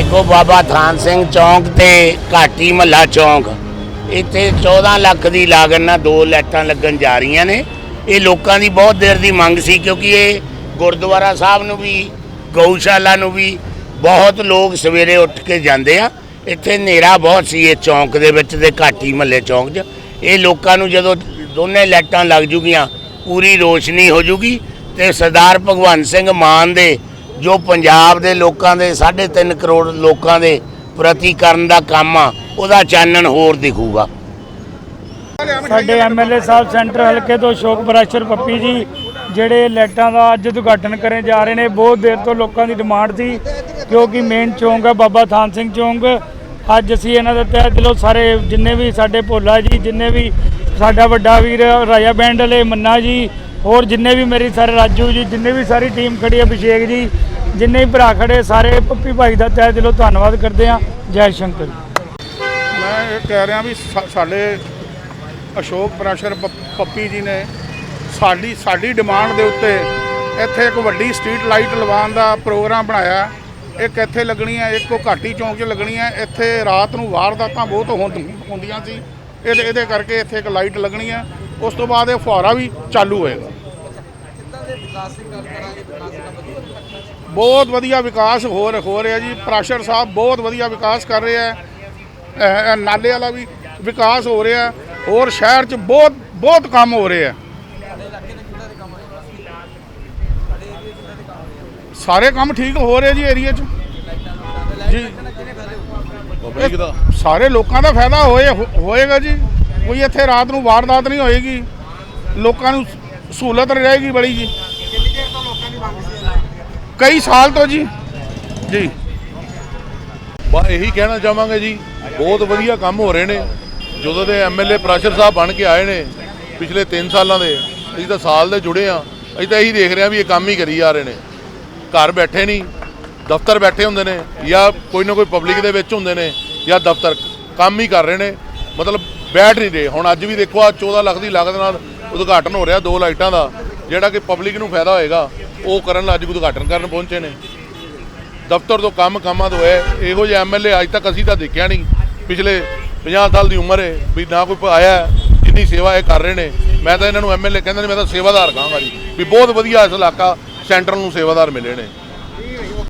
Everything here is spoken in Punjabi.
ਦੇਖੋ ਬਾਬਾ ਥਾਨ ਸਿੰਘ ਚੌਂਕ ਤੇ ਘਾਟੀ ਮੱਲਾ ਚੌਂਕ। ਇੱਥੇ 14 ਲੱਖ ਦੀ ਲਾਗਤ ਨਾਲ ਦੋ ਲਾਈਟਾਂ ਲੱਗਣ ਜਾ ਰਹੀਆਂ ਨੇ। ਇਹ ਲੋਕਾਂ ਦੀ ਬਹੁਤ ਦੇਰ ਦੀ ਮੰਗ ਸੀ ਕਿਉਂਕਿ ਇਹ ਗੁਰਦੁਆਰਾ ਸਾਹਿਬ ਨੂੰ ਵੀ, ਗਊਸ਼ਾਲਾ ਨੂੰ ਵੀ ਬਹੁਤ ਲੋਕ ਸਵੇਰੇ ਉੱਠ ਕੇ ਜਾਂਦੇ ਆ। ਇੱਥੇ ਹਨੇਰਾ ਬਹੁਤ ਸੀ ਇਹ ਚੌਂਕ ਦੇ ਵਿੱਚ ਤੇ ਘਾਟੀ ਮੱਲੇ ਚੌਂਕ 'ਚ। ਇਹ ਲੋਕਾਂ ਨੂੰ ਜਦੋਂ ਦੋਨੇ ਲਾਈਟਾਂ ਲੱਗ ਜੂਗੀਆਂ, ਪੂਰੀ ਰੋਸ਼ਨੀ ਹੋ ਜੂਗੀ ਤੇ ਸਰਦਾਰ ਭਗਵੰਤ ਸਿੰਘ ਮਾਨ ਦੇ ਜੋ ਪੰਜਾਬ ਦੇ ਲੋਕਾਂ ਦੇ 3.5 ਕਰੋੜ ਲੋਕਾਂ ਦੇ ਪ੍ਰਤੀ ਕਰਨ ਦਾ ਕੰਮ ਆ, ਉਹਦਾ ਚਾਨਣ ਹੋਰ ਦਿਖੂਗਾ। ਸਾਡੇ ਐਮਐਲਏ ਸਾਹਿਬ ਸੈਂਟਰ ਹਲਕੇ ਤੋਂ ਅਸ਼ੋਕ ਬਰਾਸ਼ਰ ਪੱਪੀ ਜੀ, ਜਿਹੜੇ ਲਾਈਟਾਂ ਦਾ ਅੱਜ ਉਦਘਾਟਨ ਕਰਨ ਜਾ ਰਹੇ ਨੇ, ਬਹੁਤ ਦੇਰ ਤੋਂ ਲੋਕਾਂ ਦੀ ਡਿਮਾਂਡ ਸੀ, ਕਿਉਂਕਿ ਮੇਨ ਚੌਂਕ ਹੈ ਬਾਬਾ ਥਾਨ ਸਿੰਘ ਚੌਂਕ। ਅੱਜ ਅਸੀਂ ਇਹਨਾਂ ਦੇ ਤਹਿ ਦਿਲੋਂ ਸਾਰੇ, ਜਿੰਨੇ ਵੀ ਸਾਡੇ ਭੋਲਾ ਜੀ, ਜਿੰਨੇ ਵੀ ਸਾਡਾ ਵੱਡਾ ਵੀਰ ਰਾਜਾ ਬੈਂਡ ਵਾਲੇ, ਮੰਨਾ ਜੀ ਹੋਰ ਜਿੰਨੇ ਵੀ ਮੇਰੀ ਸਾਰੇ ਰਾਜੂ ਜੀ, ਜਿੰਨੇ ਵੀ ਸਾਰੀ ਟੀਮ ਖੜੀ ਹੈ ਅਭਿਸ਼ੇਕ ਜੀ, ਜਿੰਨੇ ਵੀ ਭਰਾ ਖੜੇ ਸਾਰੇ ਪੱਪੀ ਭਾਈ ਦਾ ਤਹਿ ਦਿਲੋਂ ਧੰਨਵਾਦ ਕਰਦੇ ਹਾਂ ਜੈ ਸ਼ੰਕਰ ਮੈਂ ਇਹ ਕਹਿ ਰਿਹਾ ਵੀ ਸਾਡੇ ਅਸ਼ੋਕ ਪ੍ਰੈਸ਼ਰ ਪੱਪੀ ਜੀ ਨੇ ਸਾਡੀ ਸਾਡੀ ਡਿਮਾਂਡ ਦੇ ਉੱਤੇ ਇੱਥੇ ਇੱਕ ਵੱਡੀ ਸਟਰੀਟ ਲਾਈਟ ਲਵਾਉਣ ਦਾ ਪ੍ਰੋਗਰਾਮ ਬਣਾਇਆ। ਇੱਕ ਇੱਥੇ ਲੱਗਣੀ ਹੈ ਇੱਕ ਉਹ ਘਾਟੀ ਚੌਂਕ 'ਚ ਲੱਗਣੀ ਹੈ ਇੱਥੇ ਰਾਤ ਨੂੰ ਵਾਰਦਾਤਾਂ ਬਹੁਤ ਹੁੰਦ- ਹੁੰਦੀਆਂ ਸੀ। ਇਹਦੇ ਇਹਦੇ ਕਰਕੇ ਇੱਥੇ ਇੱਕ ਲਾਈਟ ਲੱਗਣੀ ਹੈ ਉਸ ਤੋਂ ਬਾਅਦ ਇਹ ਫੁਹਾਰਾ ਵੀ ਚਾਲੂ ਹੋਏਗਾ ਬਹੁਤ ਵਧੀਆ ਵਿਕਾਸ ਹੋ ਰ- ਹੋ ਰਿਹਾ ਜੀ। ਪ੍ਰਾਸ਼ਰ ਸਾਹਿਬ ਬਹੁਤ ਵਧੀਆ ਵਿਕਾਸ ਕਰ ਰਹੇ ਹੈ। ਨਾਲੇ ਵਾਲਾ ਵੀ ਵਿਕਾਸ ਹੋ ਰਿਹਾ ਹੋਰ ਸ਼ਹਿਰ 'ਚ ਬਹੁਤ ਬਹੁਤ ਕੰਮ ਹੋ ਰਹੇ ਸਾਰੇ ਕੰਮ ਠੀਕ ਹੋ ਰਹੇ ਜੀ ਏਰੀਆ 'ਚ। ਜੀ। ਸਾਰੇ ਲੋਕਾਂ ਦਾ ਫਾਇਦਾ ਹੋਏ ਹੋ- ਹੋਏਗਾ ਜੀ। ਕੋਈ ਇੱਥੇ ਰਾਤ ਨੂੰ ਵਾਰਦਾਤ ਨਹੀਂ ਹੋਏਗੀ। ਲੋਕਾਂ ਨੂੰ ਸਹੂਲਤ ਰਹੇਗੀ ਬੜੀ ਜੀ। ਕਈ ਸਾਲ ਤੋਂ ਜੀ। ਜੀ। ਬਾ ਇਹੀ ਕਹਿਣਾ ਚਾਹਾਂਗੇ ਜੀ, ਬਹੁਤ ਵਧੀਆ ਕੰਮ ਹੋ ਰਹੇ ਨੇ। ਜਦੋਂ ਦੇ ਐਮਐਲਏ ਪ੍ਰੈਸ਼ਰ ਸਾਹਿਬ ਬਣ ਕੇ ਆਏ ਨੇ, ਪਿਛਲੇ 3 ਸਾਲਾਂ ਦੇ, ਅਸੀਂ ਤਾਂ ਸਾਲ ਦੇ ਜੁੜੇ ਆ ਅਸੀਂ ਤਾਂ ਇਹੀ ਦੇਖ ਰਹੇ ਆ ਵੀ ਇਹ ਕੰਮ ਹੀ ਕਰੀ ਜਾ ਰਹੇ ਨੇ। ਘਰ ਬੈਠੇ ਨਹੀਂ, ਦਫ਼ਤਰ ਬੈਠੇ ਹੁੰਦੇ ਨੇ ਜਾਂ ਕੋਈ ਨਾ ਕੋਈ ਪਬਲਿਕ ਦੇ ਵਿੱਚ ਹੁੰਦੇ ਨੇ ਜਾਂ ਦਫ਼ਤਰ ਕੰਮ ਹੀ ਕਰ ਰਹੇ ਨੇ। ਮਤਲਬ ਬੈਠ ਨਹੀਂ ਰਹੇ। ਹੁਣ ਅੱਜ ਵੀ ਦੇਖੋ ਆ 14 ਲੱਖ ਦੀ ਲਾਗਤ ਨਾਲ ਉਦਘਾਟਨ ਹੋ ਰਿਹਾ ਦੋ ਲਾਈਟਾਂ ਦਾ ਜਿਹੜਾ ਕਿ ਪਬਲਿਕ ਨੂੰ ਫਾਇਦਾ ਹੋਏਗਾ ਉਹ ਕਰਨ ਅੱਜ ਉਦਘਾਟਨ ਕਰਨ ਪਹੁੰਚੇ ਨੇ। ਦਫ਼ਤਰ ਤੋਂ ਕੰਮ ਕੰਮਾਂ ਤੋਂ ਹੈ। ਇਹੋ ਜਿਹੇ ਐਮਐਲਏ ਅੱਜ ਤੱਕ ਅਸੀਂ ਤਾਂ ਦੇਖਿਆ ਨਹੀਂ। ਪਿਛਲੇ 50 ਸਾਲ ਦੀ ਉਮਰ ਹੈ ਵੀ ਨਾ ਕੋਈ ਆਇਆ ਹੈ, ਜਿੰਨੀ ਸੇਵਾ ਇਹ ਕਰ ਰਹੇ ਨੇ। ਮੈਂ ਤਾਂ ਇਹਨਾਂ ਨੂੰ ਐਮਐਲਏ ਕਹਿੰਦੇ ਨੇ ਮੈਂ ਤਾਂ ਸੇਵਾਦਾਰ ਕਹਾਂਗਾ ਜੀ। ਵੀ ਬਹੁਤ ਵਧੀਆ ਇਸ ਇਲਾਕਾ ਸੈਂਟਰ ਨੂੰ ਸੇਵਾਦਾਰ ਮਿਲੇ ਨੇ।